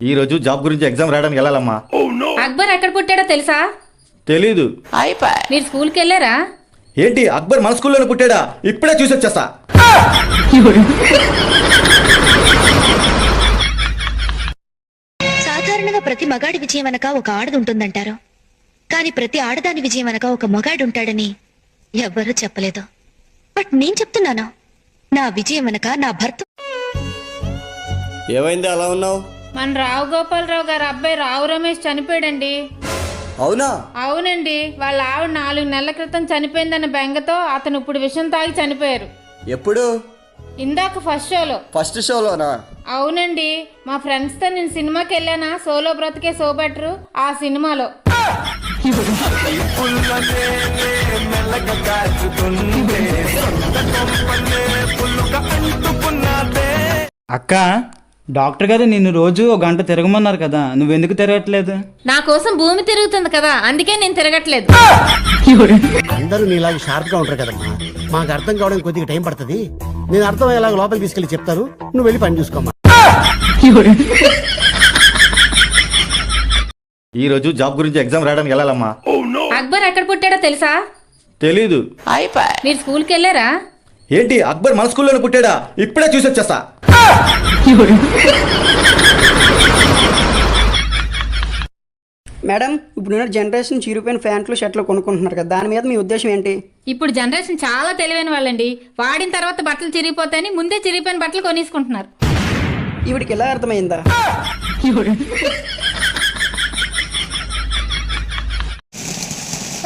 ఈ రోజు జాబ్ గురించి ఎగ్జామ్ రాయడానికి వెళ్ళాలమ్మా. అక్బర్ ఎక్కడ పుట్టాడో తెలుసా? తెలీదు. మీరు స్కూల్కి వెళ్ళారా? ఏంటి అక్బర్ మన స్కూల్లోనే పుట్టాడా? ఇప్పుడే చూసి వచ్చేస్తా సాధారణంగా ప్రతి మగాడి విజయం వెనక ఒక ఆడది ఉంటుందంటారు. కానీ ప్రతి ఆడదాని విజయం వెనక ఒక మగాడు ఉంటాడని ఎవ్వరూ చెప్పలేదు. బట్ నేను చెప్తున్నాను నా విజయం వెనక నా భర్త ఏమైంది అలా ఉన్నావు? మన రావు గోపాలరావు గారు అబ్బాయి రావు రమేష్ చనిపోయాడండి. అవునా? అవునండి. వాళ్ళ ఆవిడ నాలుగు నెలల క్రితం చనిపోయిందన్న బెంగతో అతను ఇప్పుడు విషం తాగి చనిపోయారు. ఎప్పుడు? ఇందాక ఫస్ట్ షోలో. ఫస్ట్ షోలోనా? అవునండి. మా ఫ్రెండ్స్తో నేను సినిమాకి వెళ్ళానా? సోలో బ్రతికే సో బెటరు ఆ సినిమాలో. అక్క డాక్టర్ గారు నిన్ను రోజు ఒక గంట తిరగమన్నారు కదా నువ్వెందుకు తిరగట్లేదు? నా కోసం భూమి తిరుగుతుంది కదా అందుకే నేను తిరగట్లేదు. అందరూ నీలాగా షార్ప్గా ఉంటారు కదమ్మా. మాకు అర్థం కావడానికి కొద్దిగా టైం పడుతుంది. నేను అర్థమయ్యేలాగా లోపలికి తీసుకెళ్ళి చెప్తాను నువ్వు వెళ్ళి పని చూసుకోమ్మా. ఈ రోజు జాబ్ గురించి ఎగ్జామ్ రాయడానికి వెళ్ళాలమ్మా. అక్బర్ ఎక్కడ పుట్టాడో తెలుసా? తెలీదు. మీరు స్కూల్కి వెళ్ళారా? ఏంటి అక్బర్ మన స్కూల్లోనే పుట్టాడా? ఇప్పుడే చూసి వచ్చేస్తా మేడం ఇప్పుడున్న జనరేషన్ చిరిగిపోయిన ప్యాంట్లు షర్ట్లు కొనుక్కుంటున్నారు కదా దాని మీద మీ ఉద్దేశం ఏంటి? ఇప్పుడు జనరేషన్ చాలా తెలివైన వాళ్ళండి. వాడిన తర్వాత బట్టలు చిరిగిపోతాయని ముందే చిరిగిపోయిన బట్టలు కొనేసుకుంటున్నారు. ఈవిడికి ఎలా అర్థమైందా?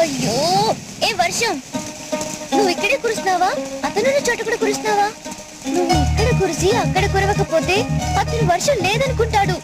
అయ్యో ఏ వర్షం? నువ్వు ఇక్కడే కురుస్తున్నావా? అతను చోట కూడా కురుస్తున్నావా? నువ్వు చేసి అక్కడ కురవకపోతే అతను వర్షం లేదనుకుంటాడు.